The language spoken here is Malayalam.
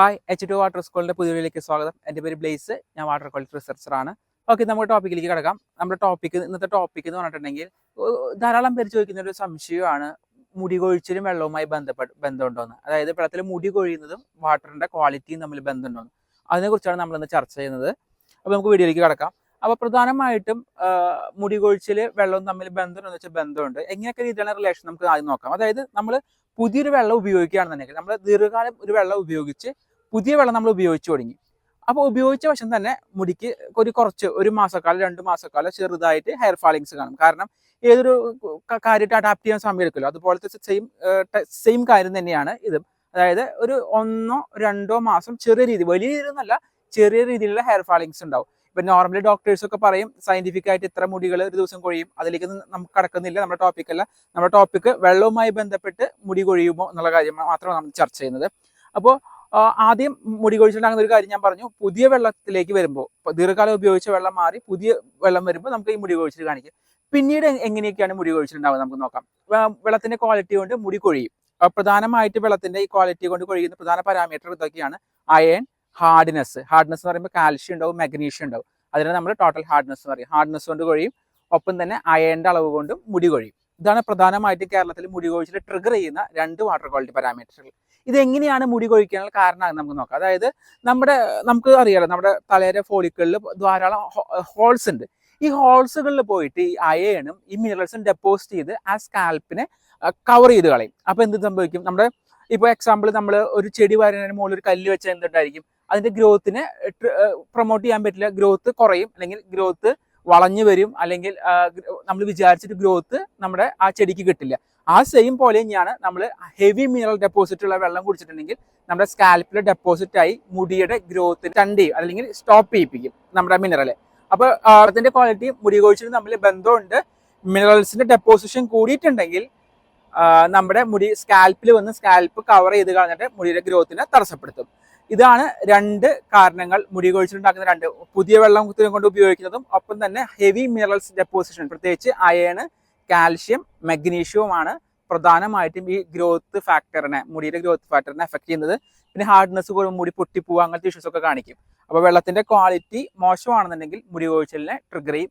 ഹായ് എച്ച് ടു വാട്ടർ സ്കൂളിന്റെ പുതിയ വീഡിയോയിലേക്ക് സ്വാഗതം. എന്റെ പേര് ബ്ലേസ് ഞാൻ വാട്ടർ ക്വാളിറ്റി റിസർച്ചറാണ് ഓക്കെ നമുക്ക് ടോപ്പിക്കിലേക്ക് കിടക്കാം. നമ്മുടെ ടോപ്പിക്ക് ഇന്നത്തെ ടോപ്പിക് എന്ന് പറഞ്ഞിട്ടുണ്ടെങ്കിൽ ധാരാളം പേര് ചോദിക്കുന്ന ഒരു സംശയമാണ്. മുടി കൊഴിച്ചിലും വെള്ളവുമായി ബന്ധപ്പെട്ട് ബന്ധമുണ്ടോന്ന്. അതായത് വെള്ളത്തിൽ മുടി കൊഴിയുന്നതും വാട്ടറിന്റെ ക്വാളിറ്റിയും തമ്മിൽ ബന്ധമുണ്ടോന്ന്. അതിനെക്കുറിച്ചാണ് നമ്മൾ ഇന്ന് ചർച്ച ചെയ്യുന്നത്. അപ്പോൾ നമുക്ക് വീഡിയോയിലേക്ക് കിടക്കാം. അപ്പോൾ പ്രധാനമായിട്ടും മുടി കൊഴിച്ചിൽ വെള്ളവും തമ്മിൽ ബന്ധമുണ്ടെന്ന് വെച്ചാൽ ബന്ധമുണ്ട്. എങ്ങനെയൊക്കെ രീതിയിലാണ് റിലേഷൻ നമുക്ക് ആദ്യം നോക്കാം. അതായത് നമ്മൾ പുതിയൊരു വെള്ളം ഉപയോഗിക്കുകയാണെന്നുണ്ടെങ്കിൽ നമ്മൾ ദീർഘകാലം ഒരു വെള്ളം ഉപയോഗിച്ച് പുതിയ വെള്ളം നമ്മൾ ഉപയോഗിച്ചു തുടങ്ങി. അപ്പോൾ ഉപയോഗിച്ച വശം തന്നെ മുടിക്ക് ഒരു കുറച്ച് ഒരു മാസക്കാലം രണ്ട് മാസക്കാലം ചെറുതായിട്ട് ഹെയർ ഫാളിങ്സ് കാണും. കാരണം ഏതൊരു കാര്യമായിട്ട് അഡാപ്റ്റ് ചെയ്യാൻ സമയം എടുക്കുമല്ലോ അതുപോലത്തെ സെയിം സെയിം കാര്യം തന്നെയാണ് ഇതും. അതായത് ഒരു ഒന്നോ രണ്ടോ മാസം ചെറിയ രീതി വലിയ രീതി എന്നല്ല ചെറിയ രീതിയിലുള്ള ഹെയർ ഫാളിങ്സ് ഉണ്ടാവും. ഇപ്പൊ നോർമലി ഡോക്ടേഴ്സ് ഒക്കെ പറയും സയന്റിഫിക് ആയിട്ട് ഇത്ര മുടികൾ ഒരു ദിവസം കൊഴിയും. അതിലേക്ക് നമുക്ക് കടക്കുന്നില്ല നമ്മുടെ ടോപ്പിക് അല്ല. നമ്മുടെ ടോപ്പിക് വെള്ളവുമായി ബന്ധപ്പെട്ട് മുടി കൊഴിയുമോ എന്നുള്ള കാര്യം മാത്രമാണ് നമ്മൾ ചർച്ച ചെയ്യുന്നത്. അപ്പോൾ ആദ്യം മുടി കൊഴിച്ചിലുണ്ടാകുന്ന ഒരു കാര്യം ഞാൻ പറഞ്ഞു. പുതിയ വെള്ളത്തിലേക്ക് വരുമ്പോൾ ദീർഘകാലം ഉപയോഗിച്ച വെള്ളം മാറി പുതിയ വെള്ളം വരുമ്പോൾ നമുക്ക് ഈ മുടി കൊഴിച്ചിൽ കാണിക്കും. പിന്നീട് എങ്ങനെയൊക്കെയാണ് മുടി കൊഴിച്ചിലുണ്ടാവുക നമുക്ക് നോക്കാം. വെള്ളത്തിന്റെ ക്വാളിറ്റി കൊണ്ട് മുടി കൊഴിയും. പ്രധാനമായിട്ട് വെള്ളത്തിന്റെ ഈ ക്വാളിറ്റി കൊണ്ട് കൊഴിയുന്ന പ്രധാന പാരാമീറ്റർ ഇതൊക്കെയാണ് അയൺ ഹാർഡ്നെസ് ഹാർഡ്നെസ് എന്ന് പറയുമ്പോൾ കാൽഷ്യം ഉണ്ടാവും മഗ്നീഷ്യം ഉണ്ടാവും. അതിനെ നമ്മൾ ടോട്ടൽ ഹാർഡ്നെസ് എന്ന് പറയും. ഹാർഡ്നെസ് കൊണ്ട് കൊഴിയും. ഒപ്പം തന്നെ അയണിന്റെ അളവ് കൊണ്ടും മുടി കൊഴിയും. ഇതാണ് പ്രധാനമായിട്ടും കേരളത്തിൽ മുടി കൊഴിച്ചിൽ ട്രിഗർ ചെയ്യുന്ന രണ്ട് വാട്ടർ ക്വാളിറ്റി പാരാമീറ്ററുകൾ ഇത് എങ്ങനെയാണ് മുടി കൊഴിക്കാനുള്ള കാരണം നമുക്ക് നോക്കാം. അതായത് നമ്മുടെ നമുക്ക് അറിയാലോ നമ്മുടെ തലയുടെ ഫോളിക്കളിൽ ധാരാളം ഹോൾസ് ഉണ്ട്. ഈ ഹോൾസുകളിൽ പോയിട്ട് ഈ അയേണും ഈ മിനറൽസും ഡെപ്പോസിറ്റ് ചെയ്ത് ആ സ്കാൽപ്പിനെ കവർ ചെയ്ത് കളയും. അപ്പോൾ എന്ത് സംഭവിക്കും? നമ്മുടെ ഇപ്പൊ എക്സാമ്പിൾ നമ്മൾ ഒരു ചെടി വരുന്നതിന് മുകളിൽ ഒരു കല്ല് വെച്ചാൽ എന്തുണ്ടായിരിക്കും? അതിന്റെ ഗ്രോത്തിനെ പ്രൊമോട്ട് ചെയ്യാൻ പറ്റില്ല. ഗ്രോത്ത് കുറയും. അല്ലെങ്കിൽ ഗ്രോത്ത് വളഞ്ഞു വരും അല്ലെങ്കിൽ നമ്മൾ വിചാരിച്ചിട്ട് ഗ്രോത്ത് നമ്മുടെ ആ ചെടിക്ക് കിട്ടില്ല. ആ സെയിം പോലെ തന്നെയാണ് നമ്മൾ ഹെവി മിനറൽ ഡെപ്പോസിറ്റ് ഉള്ള വെള്ളം കുടിച്ചിട്ടുണ്ടെങ്കിൽ നമ്മുടെ സ്കാൽപ്പിൽ ഡെപ്പോസിറ്റ് ആയി മുടിയുടെ ഗ്രോത്ത് ടണ്ട് ചെയ്യും അല്ലെങ്കിൽ സ്റ്റോപ്പ് ചെയ്യിപ്പിക്കും നമ്മുടെ മിനറൽ അപ്പോൾ അതിന്റെ ക്വാളിറ്റി മുടി കൊഴിച്ചിലും തമ്മിൽ ബന്ധമുണ്ട്. മിനറൽസിന്റെ ഡെപ്പോസിഷൻ കൂടിയിട്ടുണ്ടെങ്കിൽ നമ്മുടെ മുടി സ്കാൽപ്പിൽ വന്ന് സ്കാൽപ്പ് കവർ ചെയ്ത് കളഞ്ഞിട്ട് മുടിയുടെ ഗ്രോത്തിനെ തടസ്സപ്പെടുത്തും. ഇതാണ് രണ്ട് കാരണങ്ങൾ മുടി കൊഴിച്ചിലുണ്ടാക്കുന്ന രണ്ട്. പുതിയ വെള്ളം കുത്തിനെ കൊണ്ട് ഉപയോഗിക്കുന്നതും ഒപ്പം തന്നെ ഹെവി മിനറൽസ് ഡെപ്പോസിഷൻ പ്രത്യേകിച്ച് അയേണ് കാൽഷ്യം മഗ്നീഷ്യവുമാണ് പ്രധാനമായിട്ടും ഈ ഗ്രോത്ത് ഫാക്ടറിനെ മുടിയുടെ ഗ്രോത്ത് ഫാക്ടറിനെ എഫക്ട് ചെയ്യുന്നത്. പിന്നെ ഹാർഡ്നെസ് കൂടുമ്പോൾ മുടി പൊട്ടിപ്പോവുക അങ്ങനത്തെ ഇഷ്യൂസ് ഒക്കെ കാണിക്കും. അപ്പോൾ വെള്ളത്തിന്റെ ക്വാളിറ്റി മോശമാണെന്നുണ്ടെങ്കിൽ മുടി കൊഴിച്ചിലിനെ ട്രിഗർ ചെയ്യും